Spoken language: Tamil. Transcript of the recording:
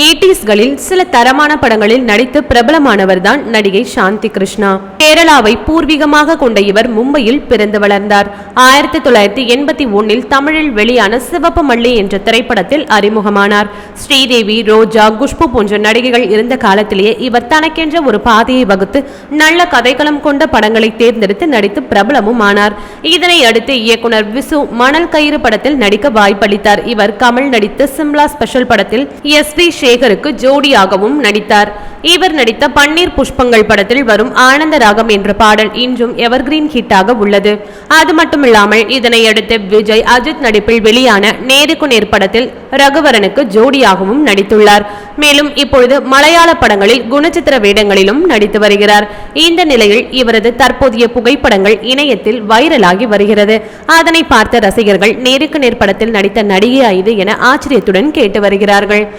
எயிட்டிஸ்களில் சில தரமான படங்களில் நடித்து பிரபலமானவர் தான் நடிகை சாந்தி கிருஷ்ணா. கேரளாவை பூர்வீகமாக கொண்ட இவர் மும்பையில் பிறந்து வளர்ந்தார். ஆயிரத்தி தொள்ளாயிரத்தி எண்பத்தி ஒன்னில் தமிழில் வெளியான சிவப்பு மல்லி என்ற திரைப்படத்தில் அறிமுகமானார். ஸ்ரீதேவி ரோஜா குஷ்பு போன்ற நடிகைகள் இருந்த காலத்திலேயே இவர் தனக்கென்ற ஒரு பாதையை வகுத்து நல்ல கதைக்களம் கொண்ட படங்களை தேர்ந்தெடுத்து நடித்து பிரபலமும் ஆனார். இதனை அடுத்து இயக்குனர் விசு மணல் கயிறு படத்தில் நடிக்க வாய்ப்பளித்தார். இவர் கமல் நடித்த சிம்லா ஸ்பெஷல் படத்தில் எஸ் பி சேகருக்கு ஜோடியாகவும் நடித்தார். இவர் நடித்த பன்னீர் புஷ்பங்கள் படத்தில் வரும் ஆனந்த ராகம் என்ற பாடல் இன்றும் எவர்கிரீன் ஹிட்டாக உள்ளது. அது மட்டுமில்லாமல் இதனை அடுத்து விஜய் அஜித் நடிப்பில் வெளியான நேருக்கு நேர் படத்தில் ரகுவரனுக்கு ஜோடியாகவும் நடித்துள்ளார். மேலும் இப்பொழுது மலையாள படங்களில் குணச்சித்திர வேடங்களிலும் நடித்து வருகிறார். இந்த நிலையில் இவரது தற்போதைய புகைப்படங்கள் இணையத்தில் வைரலாகி வருகிறது. அதனை பார்த்த ரசிகர்கள் நேருக்கு நேர் படத்தில் நடித்த நடிகையா இது என ஆச்சரியத்துடன் கேட்டு வருகிறார்கள்.